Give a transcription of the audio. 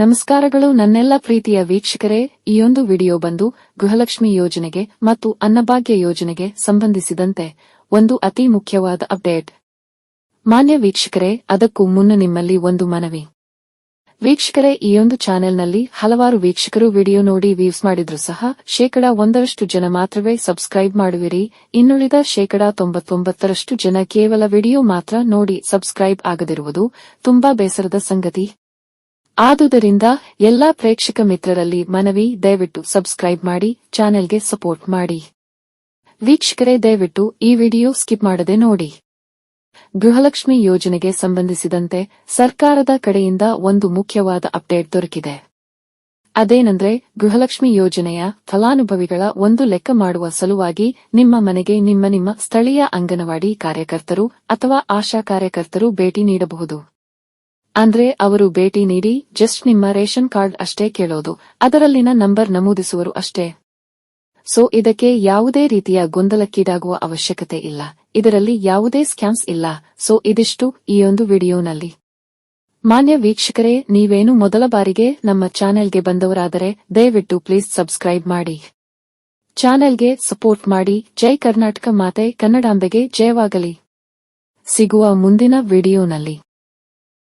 ನಮಸ್ಕಾರಗಳು ನನ್ನೆಲ್ಲ ಪ್ರೀತಿಯ ವೀಕ್ಷಕರೇ. ಈಯೊಂದು ವಿಡಿಯೋ ಬಂದು ಗೃಹಲಕ್ಷ್ಮಿ ಯೋಜನೆಗೆ ಮತ್ತು ಅನ್ನಭಾಗ್ಯ ಯೋಜನೆಗೆ ಸಂಬಂಧಿಸಿದಂತೆ ಒಂದು ಅತಿ ಮುಖ್ಯವಾದ ಅಪ್ಡೇಟ್. ಮಾನ್ಯ ವೀಕ್ಷಕರೇ, ಅದಕ್ಕೂ ಮುನ್ನ ನಿಮ್ಮಲ್ಲಿ ಒಂದು ಮನವಿ. ವೀಕ್ಷಕರೇ ಈಯೊಂದು ಚಾನೆಲ್ನಲ್ಲಿ ಹಲವಾರು ವೀಕ್ಷಕರು ವಿಡಿಯೋ ನೋಡಿ ವ್ಯೂಸ್ ಮಾಡಿದ್ರು ಸಹ ಶೇಕಡ ಒಂದರಷ್ಟು ಜನ ಮಾತ್ರವೇ ಸಬ್ಸ್ಕ್ರೈಬ್ ಮಾಡುವಿರಿ. ಇನ್ನುಳಿದ ಶೇಕಡ ತೊಂಬತ್ತೊಂಬತ್ತರಷ್ಟು ಜನ ಕೇವಲ ವಿಡಿಯೋ ಮಾತ್ರ ನೋಡಿ ಸಬ್ಸ್ಕ್ರೈಬ್ ಆಗದಿರುವುದು ತುಂಬಾ ಬೇಸರದ ಸಂಗತಿ. ಆದುದರಿಂದ ಎಲ್ಲಾ ಪ್ರೇಕ್ಷಕ ಮಿತ್ರರಲ್ಲಿ ಮನವಿ, ದಯವಿಟ್ಟು ಸಬ್ಸ್ಕ್ರೈಬ್ ಮಾಡಿ, ಚಾನೆಲ್ಗೆ ಸಪೋರ್ಟ್ ಮಾಡಿ. ವೀಕ್ಷಕರೇ, ದಯವಿಟ್ಟು ಈ ವಿಡಿಯೋ ಸ್ಕಿಪ್ ಮಾಡದೆ ನೋಡಿ. ಗೃಹಲಕ್ಷ್ಮಿ ಯೋಜನೆಗೆ ಸಂಬಂಧಿಸಿದಂತೆ ಸರ್ಕಾರದ ಕಡೆಯಿಂದ ಒಂದು ಮುಖ್ಯವಾದ ಅಪ್ಡೇಟ್ ದೊರಕಿದೆ. ಅದೇನೆಂದ್ರೆ, ಗೃಹಲಕ್ಷ್ಮಿ ಯೋಜನೆಯ ಫಲಾನುಭವಿಗಳ ಒಂದು ಲೆಕ್ಕ ಮಾಡುವ ಸಲುವಾಗಿ ನಿಮ್ಮ ಮನೆಗೆ ನಿಮ್ಮ ನಿಮ್ಮ ಸ್ಥಳೀಯ ಅಂಗನವಾಡಿ ಕಾರ್ಯಕರ್ತರು ಅಥವಾ ಆಶಾ ಕಾರ್ಯಕರ್ತರು ಭೇಟಿ ನೀಡಬಹುದು. ಅಂದ್ರೆ ಅವರು ಭೇಟಿ ನೀಡಿ, ಜಸ್ಟ್ ನಿಮ್ಮ ರೇಷನ್ ಕಾರ್ಡ್ ಅಷ್ಟೇ ಕೇಳೋದು, ಅದರಲ್ಲಿನ ನಂಬರ್ ನಮೂದಿಸುವರು ಅಷ್ಟೇ. ಸೊ ಇದಕ್ಕೆ ಯಾವುದೇ ರೀತಿಯ ಗೊಂದಲಕ್ಕೀಡಾಗುವ ಅವಶ್ಯಕತೆ ಇಲ್ಲ, ಇದರಲ್ಲಿ ಯಾವುದೇ ಸ್ಕ್ಯಾಮ್ಸ್ ಇಲ್ಲ, ಸೊ ಇದಿಷ್ಟು ಈ ಒಂದು ವಿಡಿಯೋನಲ್ಲಿ. ಮಾನ್ಯ ವೀಕ್ಷಕರೇ, ನೀವೇನು ಮೊದಲ ಬಾರಿಗೆ ನಮ್ಮ ಚಾನೆಲ್ಗೆ ಬಂದವರಾದರೆ ದಯವಿಟ್ಟು ಪ್ಲೀಸ್ ಸಬ್ಸ್ಕ್ರೈಬ್ ಮಾಡಿ. ಚಾನೆಲ್ಗೆ ಸಪೋರ್ಟ್ ಮಾಡಿ, ಜೈ ಕರ್ನಾಟಕ ಮಾತೆ ಕನ್ನಡಾಂಬೆಗೆ ಜಯವಾಗಲಿ. ಸಿಗುವ ಮುಂದಿನ ವಿಡಿಯೋನಲ್ಲಿ.